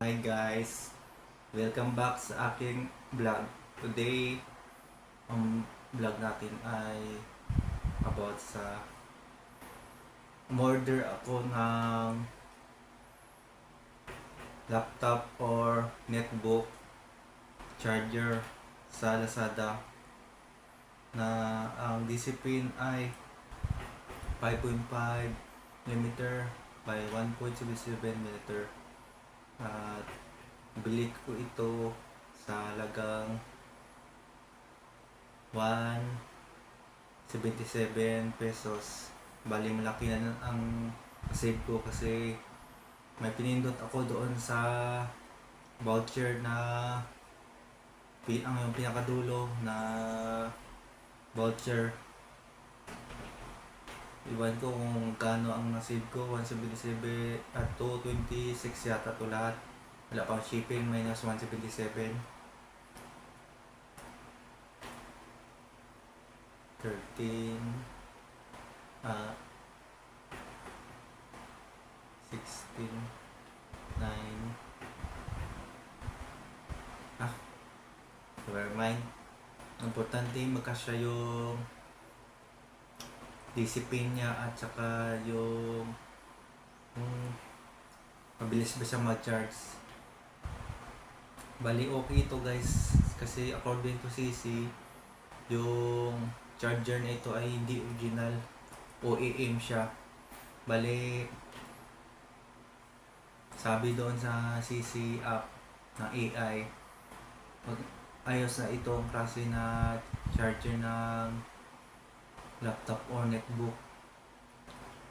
Hi guys! Welcome back sa aking vlog. Today, ang vlog natin ay about sa order ako ng laptop or netbook charger sa Lazada na ang discipline ay 5.5 mm by 1.77 mm at bili ko ito sa halagang 177 pesos. Bali malaki na ang save ko kasi may pinindot ako doon sa voucher na ang yung pinakadulo na voucher Iwan ko kung kano ang nasave ko, 177 at 226 yata to lahat. Wala pang shipping, minus 177. 13 ah 16 9 ah never mind importante magkasya yung discipline niya at saka yung yung mabilis ba siya mag-charge. Bali okay ito guys. Kasi according to CC yung charger na ito ay hindi original. OEM siya. Bali sabi doon sa CC app na AI pag ayos na itong klase na charger ng laptop or netbook.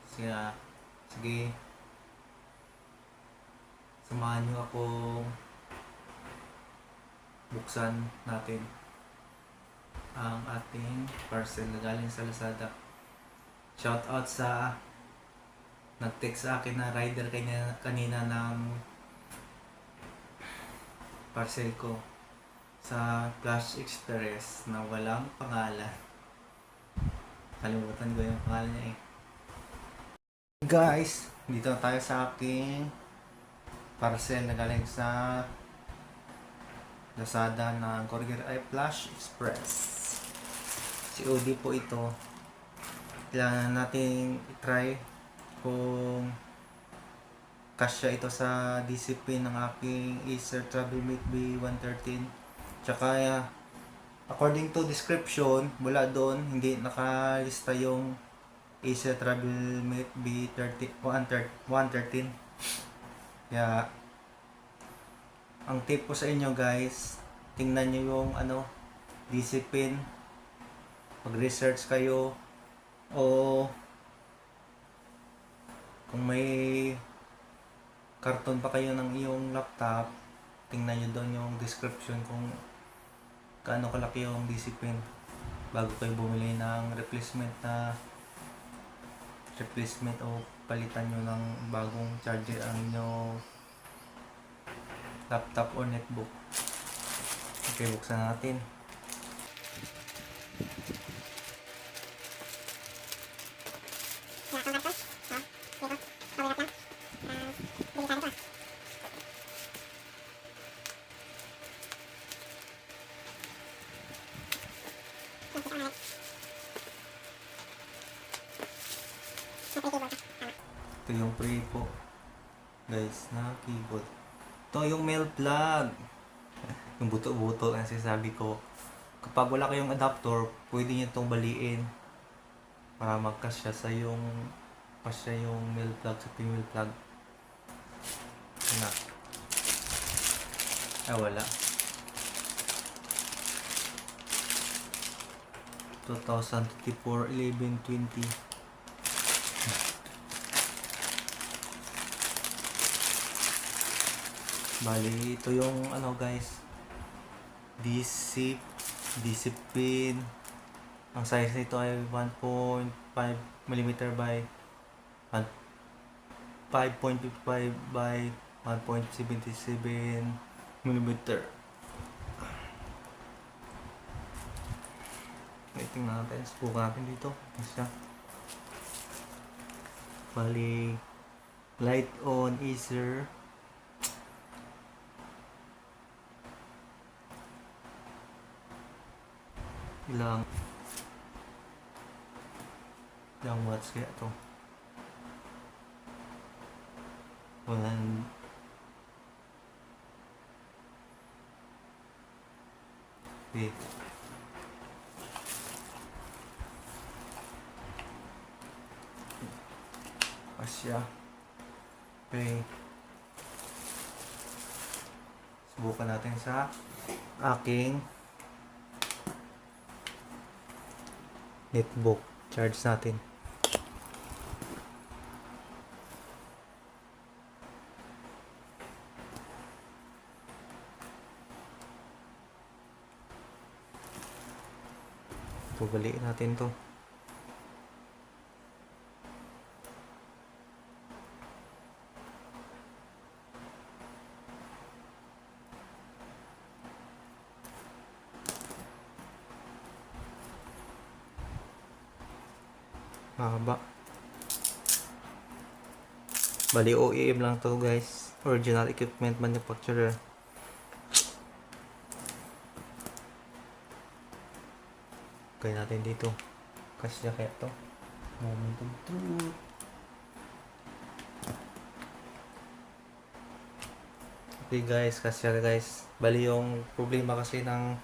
Kaya, sige, samahan nyo akong buksan natin ang ating parcel na galing sa Lazada. Shout out sa nag-text sa akin na rider kanya, kanina ng parcel ko sa Flash Express na walang pangalan. Kalimutan ko yung pangalan niya eh. Guys, dito tayo sa aking parcel na galing sa Lazada ng Courier ay Flash Express. COD po ito. Kailangan natin i-try kung kasya ito sa discipline ng aking Acer Travelmate B113. Tsaka according to description, wala doon, hindi nakalista yung Acer Travelmate B30, 113. Kaya, ang tip ko sa inyo guys, tingnan nyo yung ano, discipline, mag-research kayo, o kung may karton pa kayo ng iyong laptop, tingnan nyo doon yung description kung gaano kalaki yung discipline bago kayo bumili ng replacement na replacement o palitan nyo ng bagong charger ang inyong laptop or netbook. Okay buksan natin ito yung pre po guys na keyboard ito yung mail plug. Yung buto-buto ang sinasabi ko. Kapag wala kayong adapter pwede nyo itong baliin para magkasya sa yung kasya yung mail plug sa mail plug. Na. Ah wala 2024 1120 Bali, ito yung ano guys. Disip, discipline. Ang size nito ay 1.5 mm by 5.55 by 1.77 mm. Okay, tingnan natin. Subukan natin dito. Basta. Bali, light on easier. Ilang ilang watts kaya to? 100 Okay. Asya. Okay. Subukan natin sa aking netbook. Charge natin. Tugaliin natin to. Mahaba. Bali OEM lang to guys. Original equipment manufacturer. Kaya natin dito. Kasi na kaya to. Momentum truth. Okay guys, kasi guys. Bali yung problema kasi ng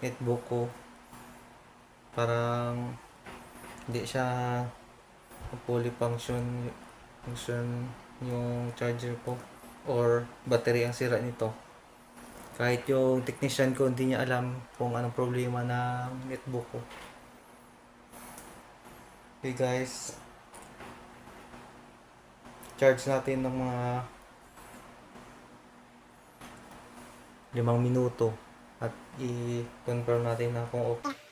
netbook ko. Parang hindi siya fully function function yung charger ko or battery ang sira nito. Kahit yung technician ko hindi niya alam kung anong problema ng netbook ko. Okay guys charge natin ng mga limang minuto at i-confirm natin na kung okay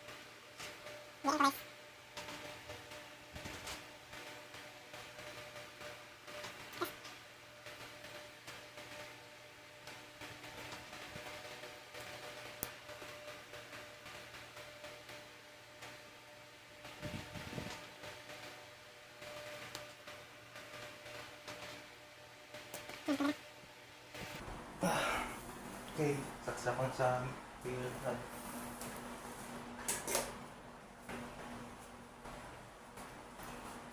sa field pad.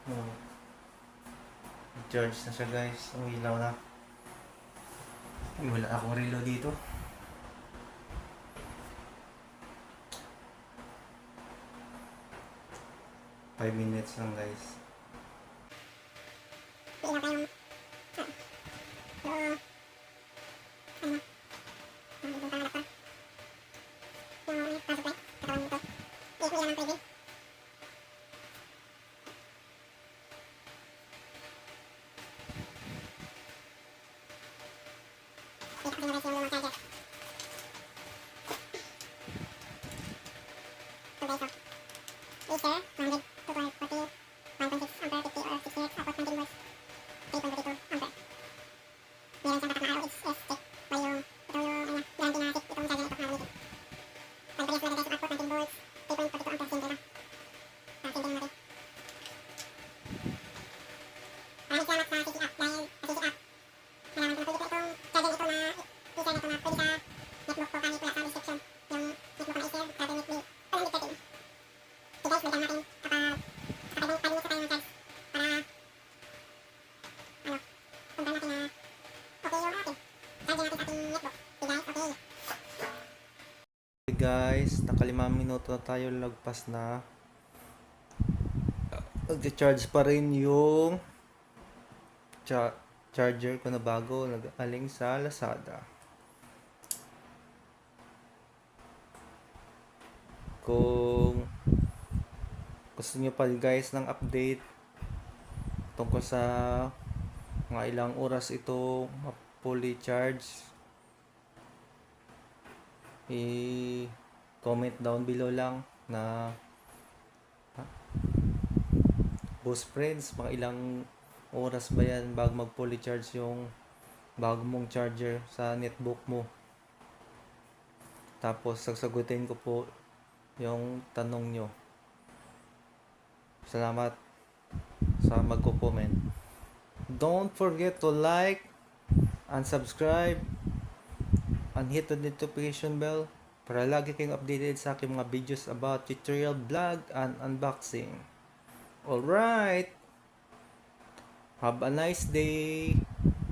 Hmm. Charge na siya guys. Ang ilaw na. Ay, wala akong relo dito. Five minutes lang guys. myself. Later, landed to my puppy, my blankets on birthday. Okay guys, nakalimang minuto na tayo lagpas na. Nag-charge pa rin yung cha- charger ko na bago nag-aling sa Lazada. Kung gusto niyo pa guys ng update tungkol sa mga ilang oras ito fully charge i-comment down below lang na ha? Boss friends, mga ilang oras ba yan bago mag fully charge yung bago mong charger sa netbook mo. Tapos sasagutin ko po yung tanong nyo. Salamat sa magko-comment. Don't forget to like and subscribe and hit the notification bell para lagi kayong updated sa aking mga videos about tutorial vlog and unboxing. Alright! Have a nice day!